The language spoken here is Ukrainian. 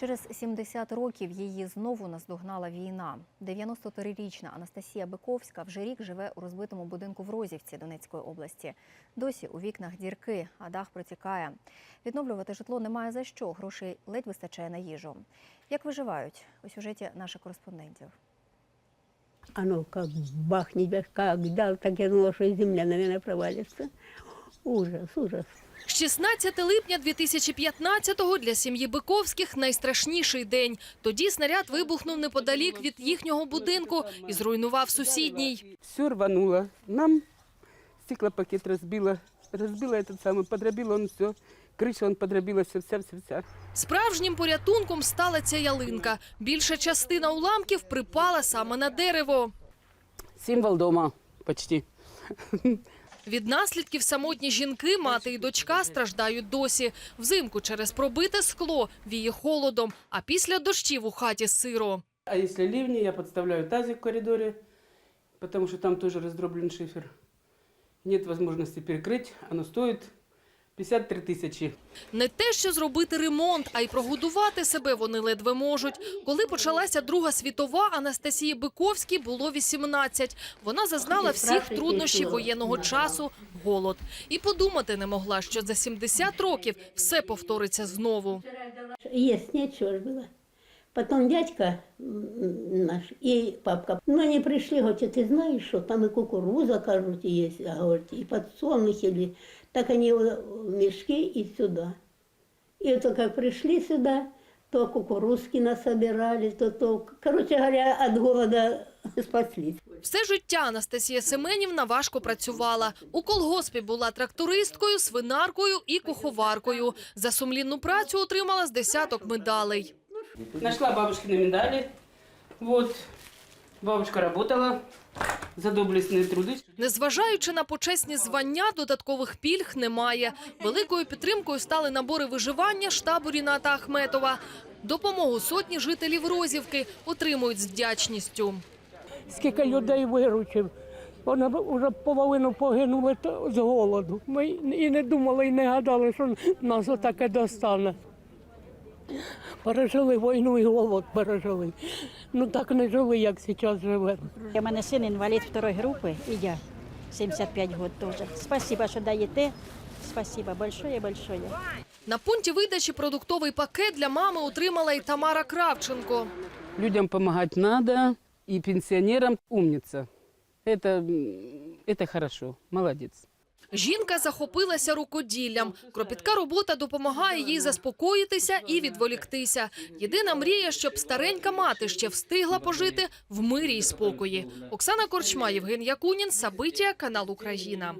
Через 70 років її знову наздогнала війна. 93-річна Анастасія Биковська вже рік живе у розбитому будинку в Розівці Донецької області. Досі у вікнах дірки, а дах протікає. Відновлювати житло немає за що. Грошей ледь вистачає на їжу. Як виживають у сюжеті наших кореспондентів? Оно ну, как бахнет, как дал, так я думала, что земля, наверное, провалится. Ужас, ужас. 16 липня 2015-го для сім'ї Биковських найстрашніший день. Тоді снаряд вибухнув неподалік від їхнього будинку і зруйнував сусідній. Все рвануло. Нам стеклопакет разбило. Разбило этот самый, подробило он все. Крыша он подробила все, вся, вся, вся. Справжнім порятунком стала ця ялинка. Більша частина уламків припала саме на дерево. Символ дома почти. Від наслідків самотні жінки, мати і дочка страждають досі. Взимку через пробите скло віє холодом, а після дощів у хаті сиро. А якщо лівні, я підставляю тазик в коридорі, тому що там теж роздроблений шифер. Нет возможности перекрыть, оно стоит 53 тисячі. Не те, що зробити ремонт, а й прогодувати себе вони ледве можуть. Коли почалася Друга світова, Анастасії Биковській було 18. Вона зазнала всіх труднощів воєнного часу, голод. І подумати не могла, що за 70 років все повториться знову. Есть нічого ж было. Потом дядька наш и папка. Ну, они пришли, говорят, ты знаешь, что там и кукуруза, кажут, есть, а говорят, и подсолнухи или... Так они в мешки и сюда. И это как пришли сюда, то кукурузки насобирали, то то... Короче говоря, от голода спаслись. Все життя Анастасія Семенівна важко працювала. У колгоспі була трактористкою, свинаркою і куховаркою. За сумлінну працю отримала з десяток медалей. Нашла бабушкины медали. Вот. Бабушка работала за доблестные труды. Незважаючи на почесні звання, додаткових пільг немає. Великою підтримкою стали набори виживання штабу Ріната Ахметова. Допомогу сотні жителів Розівки отримують з вдячністю. скільки людей виручив. Вони вже половину погинули то- з голоду. Ми і не думали, і не гадали, що нас отаке достане. Пережили війну і голод пережили. Ну так не жили, як зараз живемо. У мене син інвалід второї групи, і я 75 років теж. Спасибо, що даєте. Спасибо большое, большое. На пункті видачі продуктовий пакет для мами отримала і Тамара Кравченко. Людям помогать надо, и пенсионерам умница. Это, м, это хорошо, молодец. Жінка захопилася рукоділлям. Кропітка робота допомагає їй заспокоїтися і відволіктися. Єдина мрія, щоб старенька мати ще встигла пожити в мирі й спокої. Оксана Корчма, Євген Якунін, Сабиття, канал Україна.